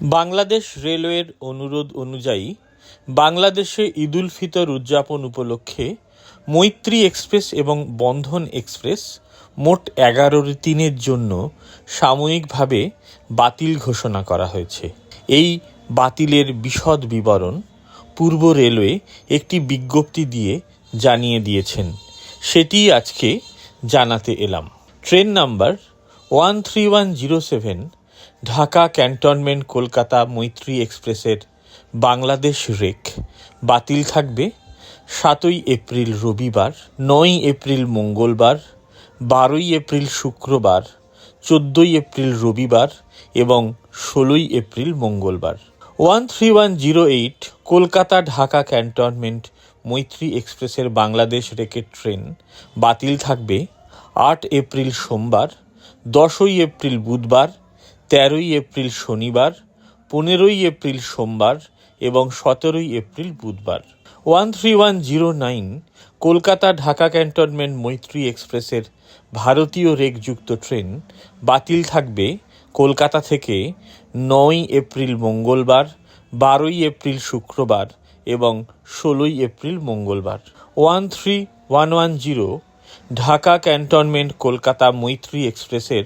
বাংলাদেশ রেলওয়ের অনুরোধ অনুযায়ী বাংলাদেশে ঈদুল ফিতর উদযাপন উপলক্ষে মৈত্রী এক্সপ্রেস এবং বন্ধন এক্সপ্রেস মোট এগারোর দিনের জন্য সাময়িকভাবে বাতিল ঘোষণা করা হয়েছে। এই বাতিলের বিশদ বিবরণ পূর্ব রেলওয়ে একটি বিজ্ঞপ্তি দিয়ে জানিয়ে দিয়েছেন। সেটি আজকে জানাতে এলাম। Train number one three one zero seven Dhaka cantonment Kolkata Maitree এক্সপ্রেসের বাংলাদেশ রেক বাতিল থাকবে সাতই এপ্রিল রবিবার, নয় এপ্রিল মঙ্গলবার, বারোই এপ্রিল শুক্রবার, চোদ্দোই এপ্রিল রবিবার এবং ষোলোই এপ্রিল মঙ্গলবার। One three one zero eight Kolkata Dhaka cantonment Maitree এক্সপ্রেসের বাংলাদেশ রেকের ট্রেন বাতিল থাকবে আট এপ্রিল সোমবার, দশই এপ্রিল বুধবার তেরোই এপ্রিল শনিবার, পনেরোই এপ্রিল সোমবার এবং সতেরোই এপ্রিল বুধবার। One three one zero nine Kolkata Dhaka cantonment Maitree এক্সপ্রেসের ভারতীয় রেকযুক্ত ট্রেন বাতিল থাকবে কলকাতা থেকে নয় এপ্রিল মঙ্গলবার, বারোই এপ্রিল শুক্রবার এবং ষোলোই এপ্রিল মঙ্গলবার। One three one one zero Dhaka cantonment Kolkata Maitree এক্সপ্রেসের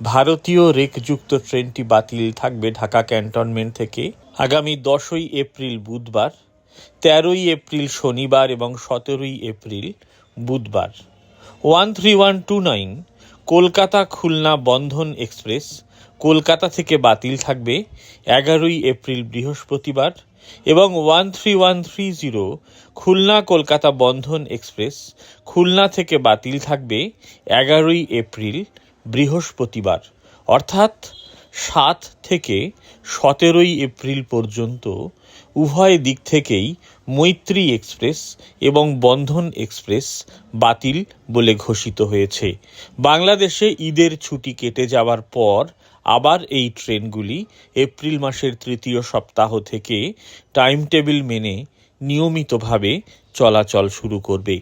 ভারতীয় রেকযুক্ত ট্রেনটি বাতিল থাকবে ঢাকা ক্যান্টনমেন্ট থেকে আগামী দশই এপ্রিল বুধবার, তেরোই এপ্রিল শনিবার এবং সতেরোই এপ্রিল বুধবার। One three one two nine Kolkata Khulna Bandhan express, Kolkata থেকে বাতিল থাকবে এগারোই এপ্রিল বৃহস্পতিবার এবং one three one three zero Khulna Kolkata Bandhan express, Khulna থেকে বাতিল থাকবে এগারোই এপ্রিল বৃহস্পতিবার, অর্থাৎ সাত থেকে সতেরোই এপ্রিল পর্যন্ত উভয় দিক থেকেই মৈত্রী এক্সপ্রেস এবং বন্ধন এক্সপ্রেস বাতিল বলে ঘোষিত হয়েছে। বাংলাদেশে ঈদের ছুটি কেটে যাওয়ার পর আবার এই ট্রেনগুলি এপ্রিল মাসের তৃতীয় সপ্তাহ থেকে টাইম টেবিল মেনে নিয়মিতভাবে চলাচল শুরু করবে।